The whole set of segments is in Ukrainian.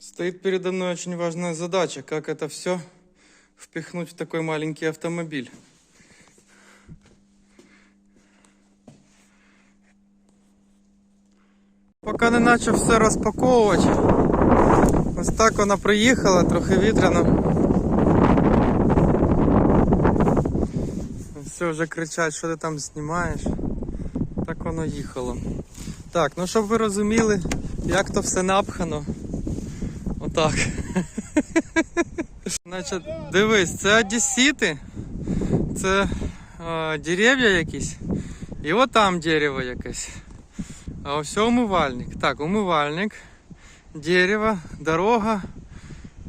Стоит передо мной очень важная задача, как это все впихнуть в такой маленький автомобиль. Поки не почав все розпаковувати. Ось так вона приїхала, трохи вітряно. Все, вже кричать, що ти там знімаєш. Так воно їхало. Так, ну щоб ви розуміли, як то все напхано. Отак. Значить, дивись, це одесіти, це е, дерев'я якісь. І от там дерево якесь. А ось умивальник. Так, умивальник, дерево, дорога.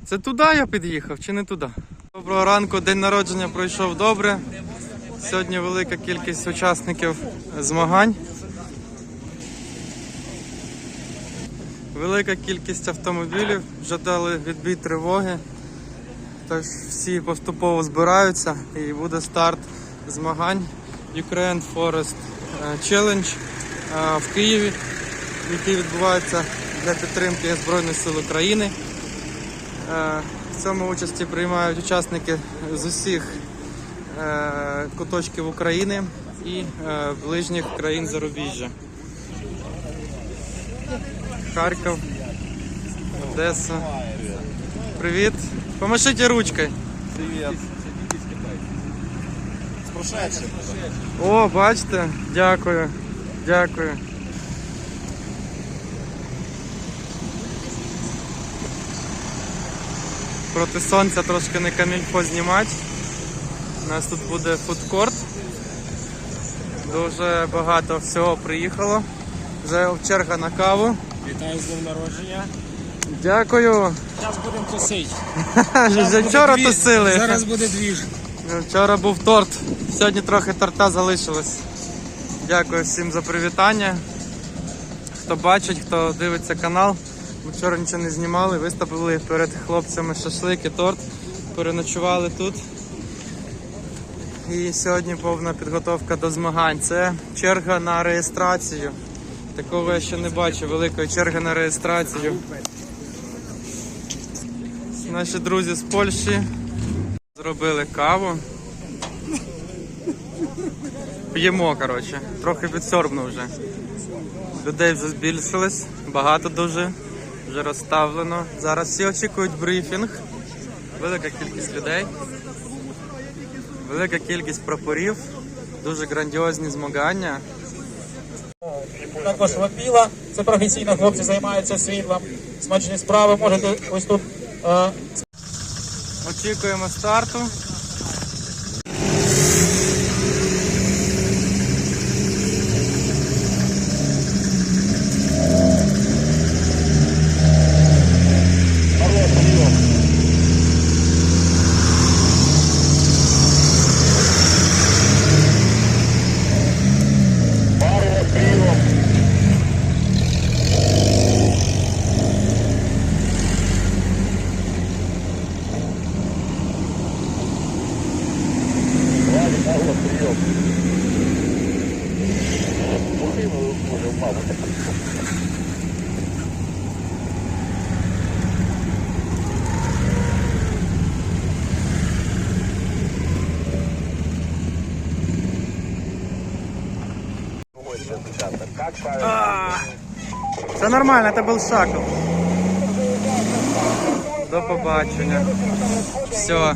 Це туди я під'їхав чи не туди? Доброго ранку, день народження пройшов добре. Сьогодні велика кількість учасників змагань. Велика кількість автомобілів вже дали відбій тривоги. Тож всі поступово збираються і буде старт змагань Ukraine Forest е, Challenge е, в Києві, який відбувається для підтримки Збройних сил України. Е, В цьому участі приймають учасники з усіх куточків України і ближніх країн зарубіжжя. Харків, Одеса. Привіт. Помашите ручкою. Привет. С. О, бачите? Дякую. Дякую. Проти сонця трошки не камільфо знімати. У нас тут буде фудкорт. Дуже багато всього приїхало. Вже черга на каву. Вітаю з днем народження. Дякую. Зараз будемо тусити. Вже вчора тусили. Зараз буде двіж. Вчора був торт, сьогодні трохи торта залишилось. Дякую всім за привітання. Хто бачить, хто дивиться канал. Ми вчора нічого не знімали, виставили перед хлопцями шашлик і торт. Переночували тут. І сьогодні повна підготовка до змагань. Це черга на реєстрацію. Такого я ще не бачив, великої черги на реєстрацію. Наші друзі з Польщі Зробили каву. П'ємо, коротше. Трохи підсорбно вже. Людей вже збільшилось, багато дуже. Вже розставлено. Зараз всі очікують брифінг. Велика кількість людей. Велика кількість прапорів. Дуже грандіозні змагання. Також лапіла. це професійно хлопці займаються світлом. Смачні справи можете ось тут е, Очікуємо старту. Це нормально, це був шакал. До побачення. Все.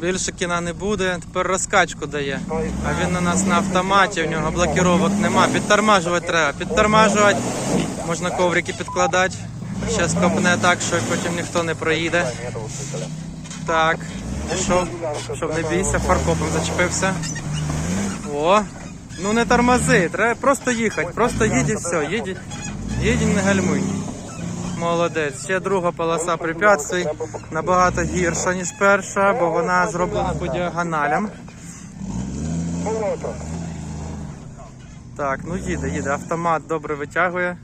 Більше кіна не буде, тепер розкачку дає. А він на нас на автоматі, в нього блокіровок нема. Підтормажувати треба. Підтормажувати. Можна коврики підкладати. Зараз копне так, що потім ніхто не проїде. Так. Пішов, щоб не бійся, фаркопом зачепився. О, ну не тормози, треба просто їхати. Просто їдь і все, їдь, їдь не гальмуй. Молодець. Ще друга полоса препятствий набагато гірша, ніж перша, бо вона зроблена по діагоналям. Так, ну їде, їде. Автомат добре витягує.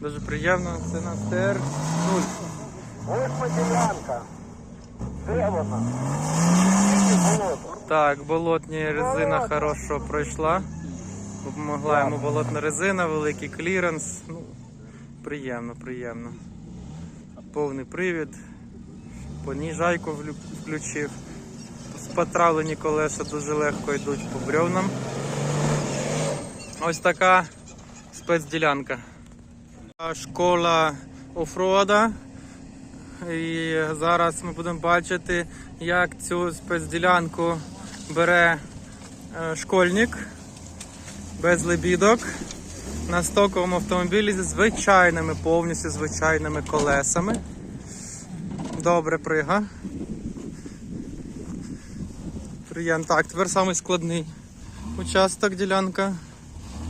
Дуже приємно. Це на ТР 0. Де вона? Так, болотні резина хорошо пройшла. Допомогла йому болотна резина, великий кліренс. Ну, приємно, приємно. повний привід. Поніжайку включив. Спотравлені колеса дуже легко йдуть по бревнам. Ось така спецділянка. Школа офрода. І зараз ми будемо бачити, як цю спецділянку бере е, школьник без лебідок на стоковому автомобілі зі звичайними, повністю звичайними колесами. Добре, прига. Приємно. Так, тепер самий складний участок ділянка.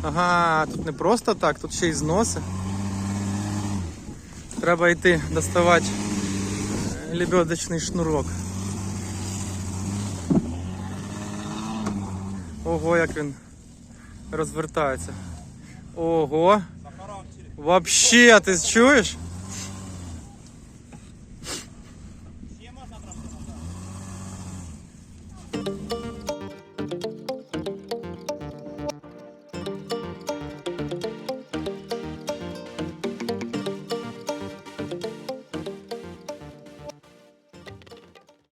Ага, тут не просто так, тут ще й зноси. Треба йти доставати е, лебедочний шнурок. Ого, як він розвертається. Ого. Вообще, ти чуєш?